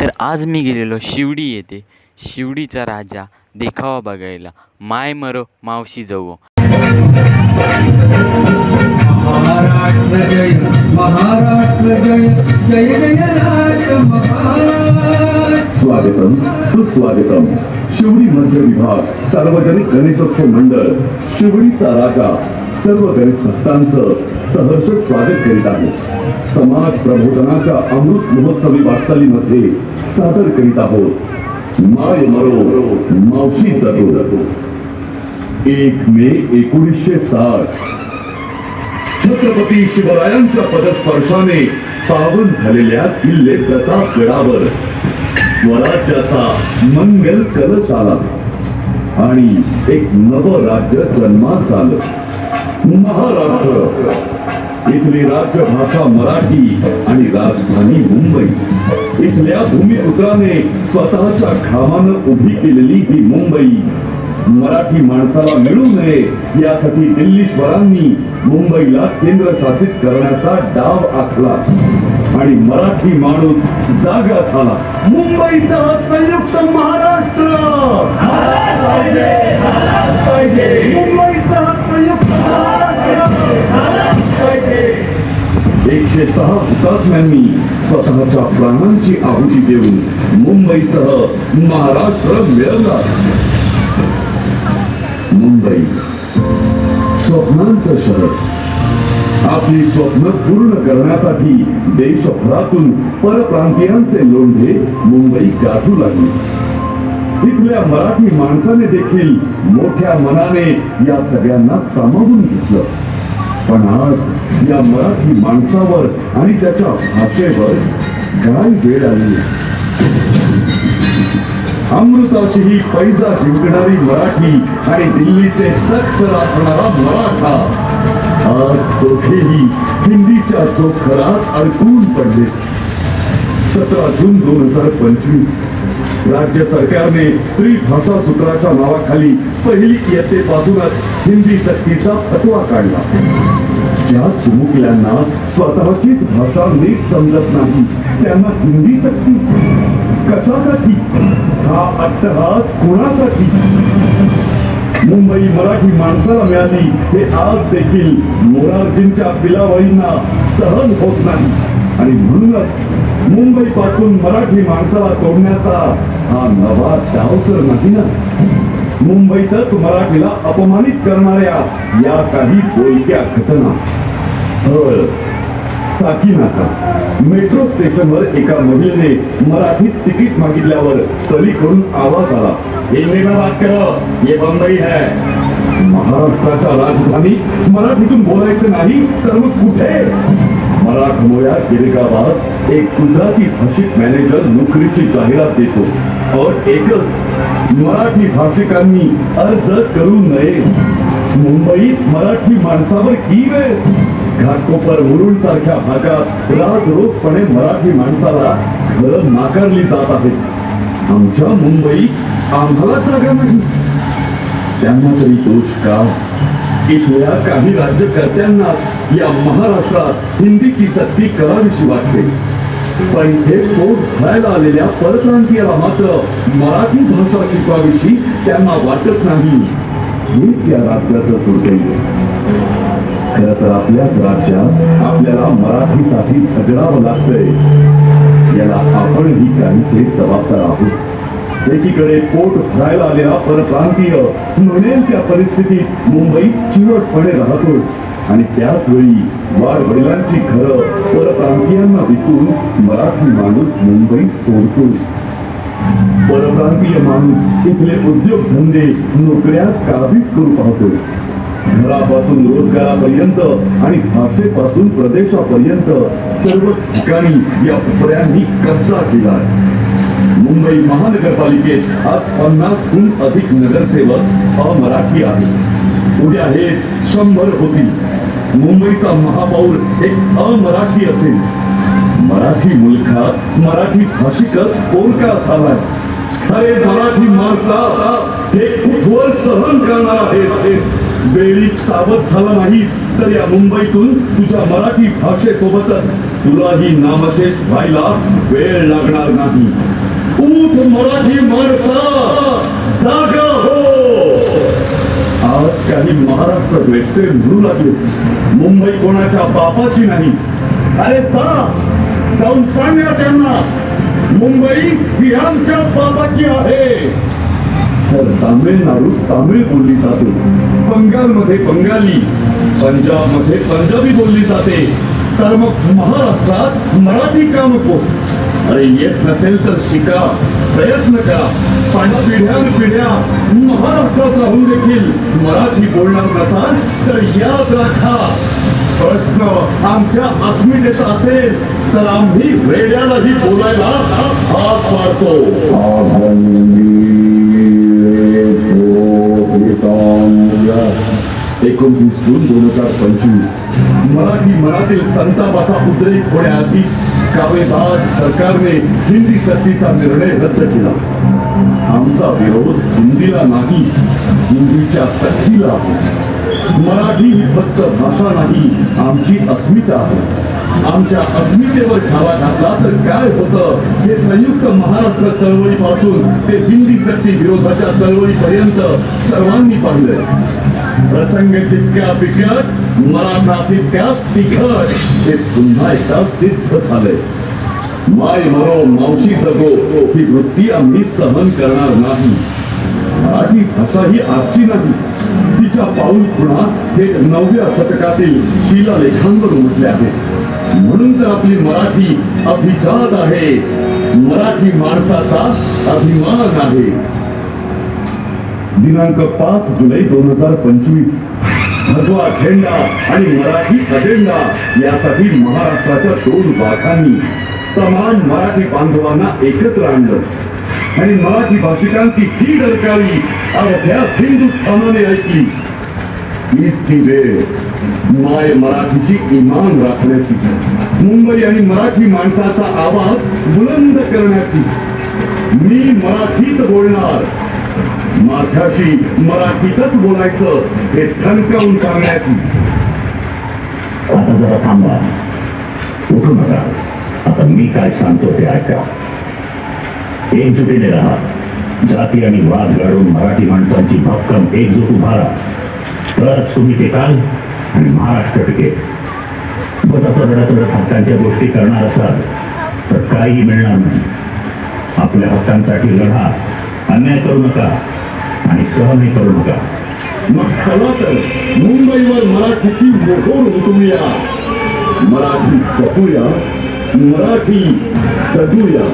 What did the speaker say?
तर आज मी गेलेलो शिवडी येथे. शिवडीचा राजा देखावा बघायला. माय मरो मावशी जाऊ महाराष्ट्र जय महाराष्ट्र जय जय जय राजमहाराज स्वागतम सुस्वागतम. शिवडी मध्य विभाग सार्वजनिक गणेशोत्सव मंडळ. शिवडीचा राजा सर्व गणेश भक्तांचं सहर्ष स्वागत करीत आहे. समाज प्रबोधनाच्या अमृत महोत्सवी वाटचालीमध्ये सादर करीत आहोत. माय मरो मावशी जगो एक मे एकोणीसशे साठ. छत्रपती शिवरायांच्या पदस्पर्शाने पावन झालेल्या किल्ले प्रतापगडावर स्वराज्याचा मंगल कलश आला आणि एक नव राज्य जन्मास आलं. महाराष्ट्र. इथली राजभाषा मराठी आणि राजधानी मुंबई. इथल्या भूमिपुत्राने स्वतःच्या घामानं उभी केलेली ही मुंबई. मराठी माणसाला मिळू नये यासाठी दिल्लीश्वरांनी मुंबईला केंद्रशासित करण्याचा डाव आखला. आणि मराठी माणूस जागा झाला. मुंबईचा संयुक्त महाराष्ट्र. मुंबईचा एकशे सहा हुतात्म्यांनी स्वतःच्या प्राणांची आहुती देऊन मुंबईसह महाराष्ट्र मिळवला. मुंबई स्वप्नांचं शहर. आपली स्वप्न पूर्ण करण्यासाठी देशभरातून परप्रांतीयांचे लोंढे मुंबई गाठू लागली. तिथल्या मराठी माणसाने देखील मोठ्या मनाने या सगळ्यांना सामावून घेतलं. पण आज या मराठी माणसावर आणि त्याच्या भाषेवर काय वेळ आली. अमृताची ही पैजा जिंकणारी मराठी आणि दिल्लीचे तख्त राखणारा मराठा. आज दोघेही हिंदीच्या जोखरात अडकून पडले. सतरा जून दोन हजार पंचवीस. राज्य सरकारने त्रिभाषा सूत्राच्या नावाखाली पहिली इयत्तेपासूनच हिंदी सक्तीचा फतवा काढला. या चिमुकल्यांना स्वतःचीच भाषा नीट समजत नाही त्यांना हिंदी सक्ती कशासाठी हा अट्टहास कोणासाठी मुंबई मराठी माणसाला मिळाली हे आज देखील मोरारजींच्या पिलावळींना सहन होत नाही आणि म्हणूनच मुंबई पासून मराठी माणसाला तोडण्याचा हा नवा डाव तर नाही ना मुंबईतच मराठीला अपमानित करणाऱ्या या काही बोलक्या घटना स्थळ साकीनाका मेट्रो स्टेशनवर एका महिलेने मराठीत तिकीट मागितल्यावर पलीकडून आवाज आला. हिंदी में बात करो ये बंबई है. महाराष्ट्राच्या राजधानी? मराठीतून बोलायचं नाही? तर मग कुठे? मराठमोळ्या गिरगावात एक गुजराती भाषिक मॅनेजर नोकरीची जाहिरात देतो. और एकच मराठी भाषिकांनी अर्ज करू नये. मुंबईत मराठी माणसावर ही वेळ? घाटकोपर मुरुड सारख्या भागात राज रोजपणे मराठी माणसाला घरं नाकारली जात आहेत आमच्या मुंबई आम्हाला जागा नाही. त्यांना तरी दोष का इथल्या काही राज्यकर्त्यांनाच या महाराष्ट्रात हिंदीची सक्ती करावीशी वाटते. पण हे पोट भरायला आलेल्या परप्रांतीयाला मात्र मराठी भाषा शिकवावीशी त्यांना वाटत नाही. हेच या राज्याचं दुर्दैव खरं तर आपल्याच राज्यात आपल्याला मराठीसाठी झगडावं लागतंय. याला आपणही काहीसे जबाबदार आहोत. एकीकडे पोट भरायला आलेला परप्रांतीय म्हणेल त्या परिस्थितीत मुंबईत चिरटपणे राहतो. आणि त्याच वेळी वाढ वडिलांची घरं परप्रांतीयांना विकून मराठी माणूस मुंबईत सोडतो. परप्रांतीय माणूस इथले उद्योगधंदे नोकऱ्या काबीज करू पाहतो. घरापासून रोजगारापर्यंत आणि भाषेपासून प्रदेशापर्यंत सर्व ठिकाणी या उपऱ्यांनी कब्जा केला आहे. मुंबई महानगरपालिकेत आज पन्नासहून अधिक नगरसेवक अमराठी आहेत. उद्या हेच शंभर होतील. मुंबईचा महापौर एक अमराठी असेल. मराठी मुलखात मराठी भाषिकच पोरका झालाय अरे मराठी माणसा हे कुठवर सहन करणार आहे वेळी सावध झाला नाहीस तर या मुंबईतून तुझ्या मराठी भाषेसोबतच तुलाही नामशेष व्हायला वेळ लागणार नाही. उठ मराठी माणसा जागा हो. आज काही महाराष्ट्र वेस्टे म्हणू लागले. मुंबई कोणाच्या बापाची नाही. अरे जा जाऊन सांगा त्यांना. मुंबई ही आमच्या बापाची आहे. तर तामिळनाडू तामिळ बोलली जाते. बंगालमध्ये बंगाली पंजाबमध्ये पंजाबी बोलली जाते. तर मग महाराष्ट्रात मराठी का नको? अरे येत नसेल तर शिका प्रयत्न करा. पण पिढ्यान पिढ्या महाराष्ट्रात राहून देखील मराठी बोलणार नसाल तर याद राखा. प्रश्न आमच्या अस्मितेचा असेल तर आम्ही वेड्यालाही बोलायला हात पाडतो. एकोणतीस जून दोन हजार पंचवीस. मराठी मनातील संतापाचा उद्रेक होण्याआधी कावेदार सरकारने हिंदी सक्तीचा निर्णय रद्द केला. आमचा विरोध हिंदीला नाही हिंदीच्या सक्तीला आहे. मराठी ही फक्त भाषा नाही आमची अस्मिता आहे. आमच्या अस्मितेवर ठावा घातला तर काय होतं? हे संयुक्त महाराष्ट्र चळवळीपासून ते हिंदी सक्ती विरोधाच्या चळवळीपर्यंत सर्वांनी पाहिलंय. प्रसंग जितक्या बिकट मराठा तितक्याच तिखट हे पुन्हा एकदा सिद्ध झालंय. माय मरो मावशी जगो ही वृत्ती आम्ही सहन करणार नाही. मराठी भाषा ही आजची नाही. तिच्या पाऊल पुन्हा हे नवव्या शतकातील शिलालेखांवर उठले आहे. म्हणून तर आपली मराठी अभिजात आहे. मराठी माणसाचा अभिमान आहे. दिनांक पाच जुलै दोन हजार पंचवीस. भगवा झेंडा आणि मराठी अजेंडा यासाठी महाराष्ट्राच्या दोन भागांनी तमाम मराठी बांधवांना एकत्र आणलं. आणि मराठी भाषिकांची ही डरकाळी अवघ्या हिंदुस्थानाने ऐकली. हीच ती वेळ. माय मराठीची इमान राखण्याची. मुंबई आणि मराठी माणसाचा आवाज बुलंद करण्याची. मी मराठीत बोलणार. माझ्याशी मराठीतच बोलायचं हे ठणकावून सांगण्याची आता जरा थांबा. उठू नका. आता मी काय सांगतो ते ऐका. एकजुटीने राहा. जाती आणि वाद गाडून मराठी माणसांची भक्कम एकजूट उभारा तरच तुम्ही टिकाल आणि महाराष्ट्र टिकेल. बघा रडत रडत हक्कांच्या गोष्टी करणार असाल तर काही मिळणार नाही. आपल्या हक्कांसाठी लढा. अन्याय करू नका आणि सहन करू नका. मग चला तर मुंबईवर मराठीची मोहोर उठूया मराठी जपूया मराठी जगूया.